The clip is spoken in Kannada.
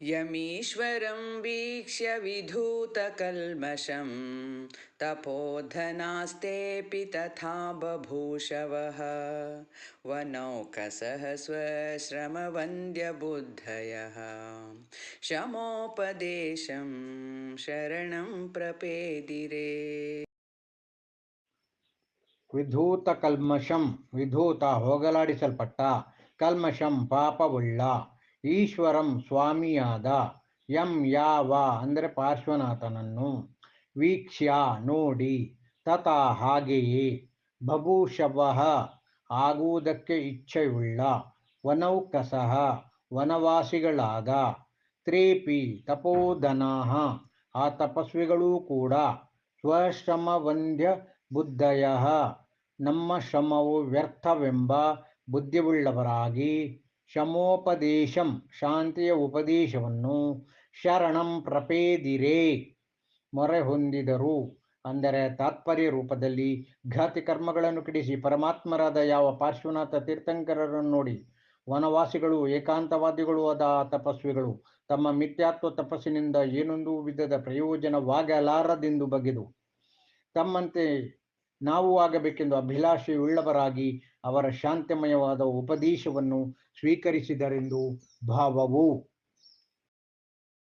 यमीश्वरं वीक्ष्य विधूतकल्मषं तपोधनास्तेऽपि तथा बभूषवः वनौकसः स्वश्रमवन्द्यबुद्धयः शमोपदेशं शरणं प्रपेदिरे ವಿಧೂತ ಕಲ್ಮಷಂ ವಿಧೂತ ಹೋಗಲಾಡಿಸಲ್ಪಟ್ಟ ಕಲ್ಮಷಂ ಪಾಪವುಳ್ಳ ಈಶ್ವರಂ ಸ್ವಾಮಿಯಾದ. ಎಂ ಯಾವ ಅಂದರೆ ಪಾರ್ಶ್ವನಾಥನನ್ನು. ವೀಕ್ಷ್ಯ ನೋಡಿ ತಥಾ ಹಾಗೆಯೇ. ಬಭೂಷವಹ ಆಗುವುದಕ್ಕೆ ಇಚ್ಛೆಯುಳ್ಳ ವನೌಕಸಃ ವನವಾಸಿಗಳಾದ. ತ್ರೇಪಿ ತಪೋಧನಾಹ ಆ ತಪಸ್ವಿಗಳೂ ಕೂಡ ಸ್ವಶ್ರಮವಂದ್ಯ ಬುದ್ಧಯ. ನಮ್ಮ ಶ್ರಮವು ವ್ಯರ್ಥವೆಂಬ ಬುದ್ಧಿವುಳ್ಳವರಾಗಿ ಶಮೋಪದೇಶಂ ಶಾಂತಿಯ ಉಪದೇಶವನ್ನು ಶರಣಂ ಪ್ರಪೇದಿರೇ ಮೊರೆ ಹೊಂದಿದರು. ಅಂದರೆ ತಾತ್ಪರ್ಯ ರೂಪದಲ್ಲಿ ಘಾತಿ ಕರ್ಮಗಳನ್ನು ಕಿಡಿಸಿ ಪರಮಾತ್ಮರಾದ ಯಾವ ಪಾರ್ಶ್ವನಾಥ ತೀರ್ಥಂಕರರನ್ನು ನೋಡಿ ವನವಾಸಿಗಳು, ಏಕಾಂತವಾದಿಗಳು ಆದ ತಪಸ್ವಿಗಳು ತಮ್ಮ ಮಿಥ್ಯಾತ್ವ ತಪಸ್ಸಿನಿಂದ ಏನೊಂದು ವಿಧದ ಪ್ರಯೋಜನವಾಗಲಾರದೆಂದು ಬಗೆದು ತಮ್ಮಂತೆ ನಾವು ಆಗಬೇಕೆಂದು ಅಭಿಲಾಷೆಯುಳ್ಳವರಾಗಿ ಅವರ ಶಾಂತಿಮಯವಾದ ಉಪದೇಶವನ್ನು ಸ್ವೀಕರಿಸಿದರೆಂದು ಭಾವವು.